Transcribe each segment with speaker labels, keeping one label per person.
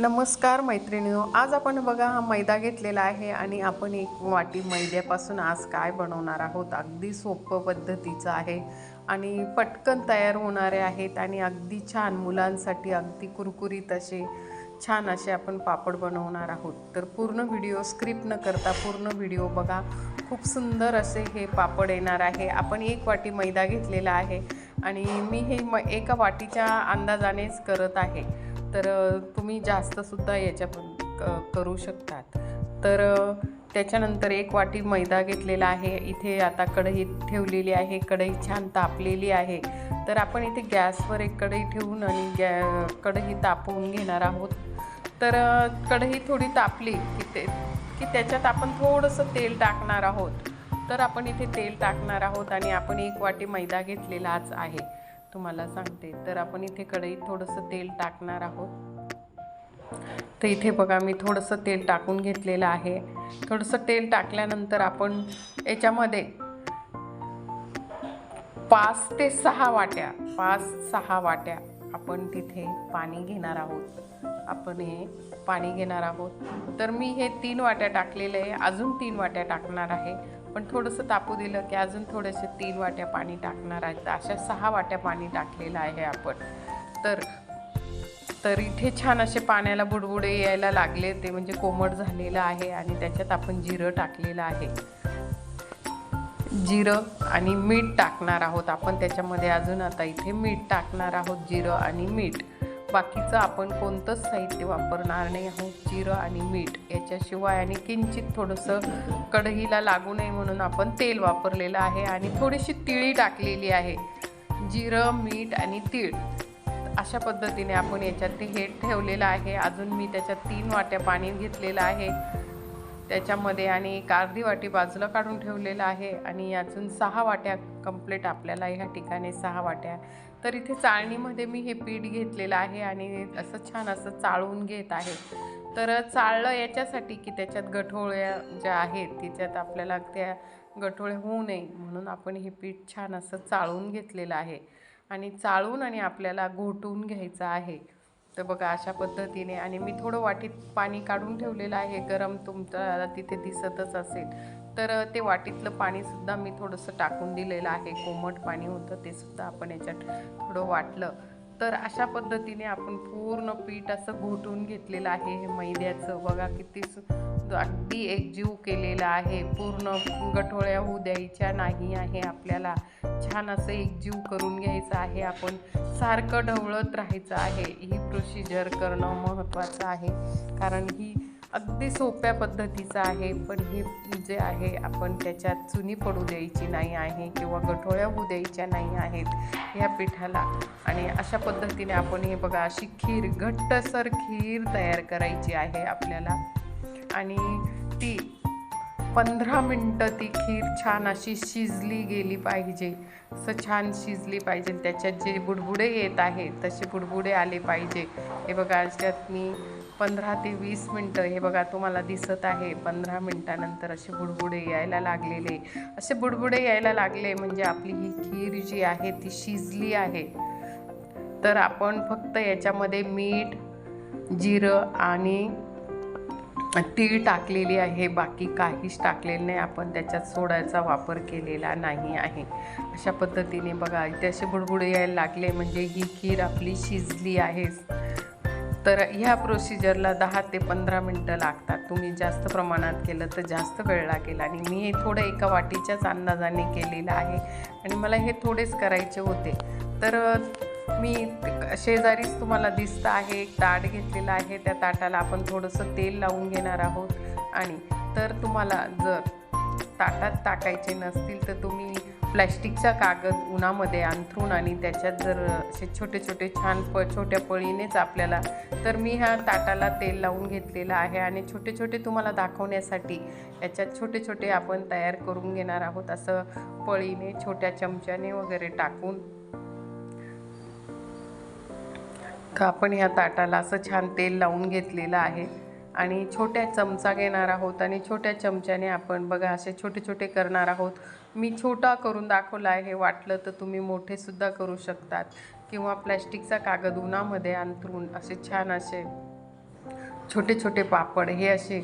Speaker 1: नमस्कार मैत्रिणीनो आज आपण बघा हा मैदा घेतलेला आहे आणि आपण एक वाटी मैद्यापासून आज काय बनवणार आहोत? अगदी सोपं पद्धतीचं आहे आणि पटकन तयार होणारे आहेत आणि अगदी छान मुलांसाठी अगदी कुरकुरीत असे छान असे आपण पापड बनवणार आहोत. तर पूर्ण व्हिडिओ स्क्रिप्ट न करता पूर्ण व्हिडिओ बघा. खूप सुंदर असे हे पापड येणार आहे. आपण एक वाटी मैदा घेतलेला आहे आणि मी हे म एका वाटीच्या अंदाजानेच करत आहे. तर तुम्ही जास्तसुद्धा याच्या क- करू शकतात. तर त्याच्यानंतर एक वाटी मैदा घेतलेला आहे. इथे आता कढई ठेवलेली आहे. कढई छान तापलेली आहे. तर आपण इथे गॅसवर एक कढई ठेवून आणि गॅ कढई तापवून घेणार आहोत. तर कढई थोडी तापली की ते की त्याच्यात आपण थोडंसं तेल टाकणार आहोत. तर आपण इथे तेल टाकणार आहोत आणि आपण एक वाटी मैदा घेतलेलाच आहे. तुम्हाला सांगते. तर आपण इथे कढईत थोडंसं तेल टाकणार आहोत. तर इथे बघा मी थोडंसं तेल टाकून घेतलेलं आहे. थोडंसं तेल टाकल्यानंतर आपण याच्यामध्ये पाच ते सहा वाट्या पाच सहा वाट्या आपण तिथे पाणी घेणार आहोत. आपण हे पाणी घेणार आहोत. तर मी हे तीन वाट्या टाकलेले आहे. अजून तीन वाट्या टाकणार आहे. पण थोडंसं तापू दिलं की अजून थोडेसे तीन वाट्या पाणी टाकणार आहेत. तर अशा सहा वाट्या पाणी टाकलेलं आहे आपण. तर तर इथे छान असे पाण्याला बुडबुडे यायला लागले. ते म्हणजे कोमट झालेलं आहे आणि त्याच्यात आपण जिरं टाकलेलं आहे. जिरं आणि मीठ टाकणार आहोत आपण. त्याच्यामध्ये अजून आता इथे मीठ टाकणार आहोत जिरं आणि मीठ. बाकीचं आपण कोणतंच साहित्य वापरणार नाही. आहोत जिरं आणि मीठ याच्याशिवाय आणि किंचित थोडंसं कढईला लागू नये म्हणून आपण तेल वापरलेलं आहे आणि थोडीशी तिळी टाकलेली आहे. जिरं मीठ आणि तीळ. अशा पद्धतीने आपण याच्यात ते हे ठेवलेलं आहे. अजून मी त्याच्यात तीन वाट्या पाणी घेतलेलं आहे. त्याच्यामध्ये आणि एक अर्धी वाटी बाजूला काढून ठेवलेलं आहे आणि अजून सहा वाट्या कंप्लीट आपल्याला ह्या ठिकाणी सहा वाट्या तर इथे चाळणीमध्ये मी हे पीठ घेतलेलं आहे आणि असं छान असं चाळून घेत आहे. तर चाळलं याच्यासाठी की त्याच्यात गठोळ्या ज्या आहेत तिच्यात आपल्याला त्या गठोळ्या होऊ नये म्हणून आपण हे पीठ छान असं चाळून घेतलेलं आहे. आणि चाळून आणि आपल्याला घोटून घ्यायचं आहे. तर बघा अशा पद्धतीने आणि मी थोडं वाटीत पाणी काढून ठेवलेलं आहे. गरम तुमचं तिथे दिसतच असेल. तर ते वाटीतलं पाणीसुद्धा मी थोडंसं टाकून दिलेलं आहे. कोमट पाणी होतं ते सुद्धा आपण याच्यात थोडं वाटलं. तर अशा पद्धतीने आपण पूर्ण पीठ असं घोटून घेतलेलं आहे हे मैद्याचं. बघा किती सु अगदी एकजीव केलेलं आहे. पूर्ण गठोळ्या होऊ द्यायच्या नाही आहे आपल्याला. छान असं एकजीव करून घ्यायचं आहे. आपण सारखं ढवळत राहायचं आहे. ही प्रोसिजर करणं महत्त्वाचं आहे. कारण ही अगदी सोप्या पद्धतीचं आहे पण हे जे आहे आपण त्याच्यात चुनी पडू द्यायची नाही आहे किंवा गठोळ्या होऊ द्यायच्या नाही आहेत ह्या पिठाला. आणि अशा पद्धतीने आपण हे बघा अशी खीर घट्टसर खीर तयार करायची आहे आपल्याला. आणि ती पंधरा मिनटं ती खीर छान अशी शिजली गेली पाहिजे. असं छान शिजली पाहिजे. त्याच्यात जे बुडबुडे येत आहेत तसे बुडबुडे आले पाहिजे. हे बघा त्यात मी पंधरा ते वीस मिनटं हे बघा तुम्हाला दिसत आहे. पंधरा मिनटानंतर असे बुडबुडे यायला लागलेले. असे बुडबुडे यायला लागले म्हणजे आपली ही खीर जी आहे ती शिजली आहे. तर आपण फक्त याच्यामध्ये मीठ जिरं आणि तीळ टाकलेली आहे. बाकी काहीच टाकलेलं नाही. आपण त्याच्यात सोडायचा वापर केलेला नाही आहे. अशा पद्धतीने बघा इथे असे बुडबुडे यायला लागले म्हणजे ही खीर आपली शिजली आहे. तर ह्या प्रोसिजरला दहा ते पंधरा मिनटं लागतात. तुम्ही जास्त प्रमाणात केलं तर जास्त वेळ लागेल. आणि मी हे थोडं एका वाटीच्याच अंदाजाने केलेलं आहे. आणि मला हे थोडेच करायचे होते. तर मी शेजारीच तुम्हाला दिसतं आहे. एक ताट घेतलेलं आहे. त्या ताटाला आपण थोडंसं तेल लावून घेणार आहोत. आणि तर तुम्हाला जर ताटात टाकायचे नसतील तर तुम्ही प्लॅस्टिकचा कागद उन्हामध्ये अंथरून आणि त्याच्यात जर असे छोटे छोटे छान प छोट्या पळीनेच आपल्याला तर मी ह्या ताटाला तेल लावून घेतलेलं आहे आणि छोटे छोटे तुम्हाला दाखवण्यासाठी याच्यात छोटे छोटे आपण तयार करून घेणार आहोत. असं पळीने छोट्या चमच्याने वगैरे टाकून. तर आपण ह्या ताटाला असं छान तेल लावून घेतलेलं आहे आणि छोट्या चमचा घेणार आहोत आणि छोट्या चमच्याने आपण बघा असे छोटे छोटे करणार आहोत. मी छोटा करून दाखवला आहे वाटलं तर तुम्ही मोठेसुद्धा करू शकतात. किंवा प्लॅस्टिकचा कागद उन्हामध्ये अंथरून असे छान असे छोटे छोटे पापड हे असे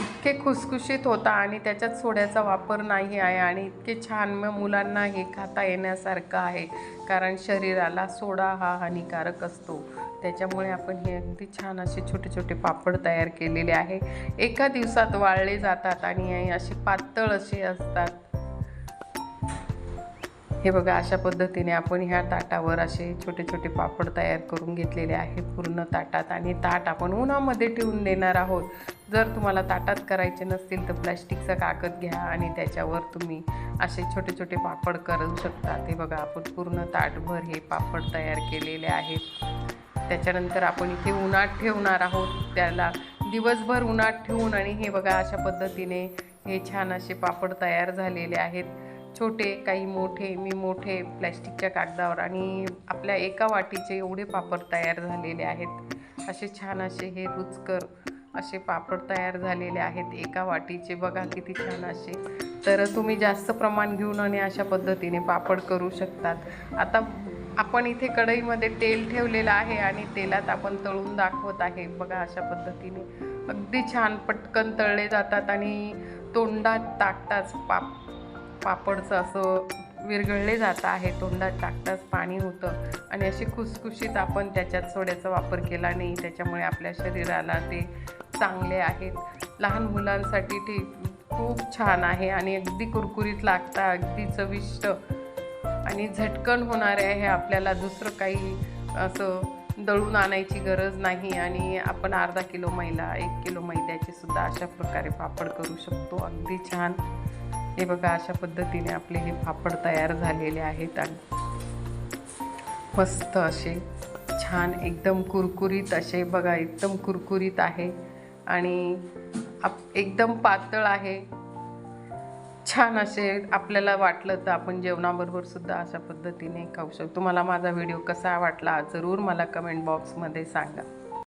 Speaker 1: इतके खुसखुशीत होता आणि त्याच्यात सोड्याचा वापर नाही आहे आणि इतके छान मग मुलांना हे खाता येण्यासारखं आहे. कारण शरीराला सोडा हा हानिकारक असतो. त्याच्यामुळे आपण हे अगदी छान असे छोटे छोटे पापड तयार केलेले आहे. एका दिवसात वाळले जातात आणि हे असे पातळ असे असतात. हे बघा अशा पद्धतीने आपण ह्या ताटावर असे छोटे छोटे पापड तयार करून घेतलेले आहे पूर्ण ताटात आणि ताट आपण उन्हामध्ये ठेवून देणार आहोत. जर तुम्हाला ताटात करायचे नसतील तर प्लॅस्टिकचा कागद घ्या आणि त्याच्यावर तुम्ही असे छोटे छोटे पापड करू शकता. हे बघा आपण पूर्ण ताटभर हे पापड तयार केलेले आहेत. त्याच्यानंतर आपण इथे उन्हात ठेवणार आहोत. त्याला दिवसभर उन्हात ठेवून आणि हे बघा अशा पद्धतीने हे छान असे पापड तयार झालेले आहेत. छोटे काही मोठे मी मोठे प्लॅस्टिकच्या कागदावर आणि आपल्या एका वाटीचे एवढे पापड तयार झालेले आहेत. असे छान असे हे रुचकर असे पापड तयार झालेले आहेत एका वाटीचे. बघा किती छान असे. तर तुम्ही जास्त प्रमाण घेऊन आणि अशा पद्धतीने पापड करू शकतात. आता आपण इथे कढईमध्ये तेल ठेवलेलं आहे आणि तेलात आपण तळून दाखवत आहे. बघा अशा पद्धतीने. अगदी छान पटकन तळले जातात आणि तोंडात टाकताच पाप पापडचं असं विरघळले जात आहे तोंडात टाकताच पाणी होतं. आणि अशी खुसखुशीत आपण त्याच्यात सोड्याचा वापर केला नाही त्याच्यामुळे आपल्या शरीराला ते चांगले आहेत. लहान मुलांसाठी ते खूप छान आहे आणि अगदी कुरकुरीत लागतं अगदी चविष्ट आणि झटकन होणारे आहे. आपल्याला दुसरं काही असं दळून आणायची गरज नाही आणि आपण अर्धा किलो मैदा एक किलो मैद्याचे सुद्धा अशा प्रकारे पापड करू शकतो. अगदी छान. हे बघा अशा पद्धतीने आपले हे पापड तयार झालेले आहेत आणि मस्त असे छान एकदम कुरकुरीत असे बघा एकदम कुरकुरीत आहे आणि आप एकदम पातळ आहे. छान असे आपल्याला वाटलं तर आपण जेवणाबरोबर सुद्धा अशा पद्धतीने खाऊ शकतो. तुम्हाला माझा व्हिडिओ कसा वाटला जरूर मला कमेंट बॉक्समध्ये सांगा.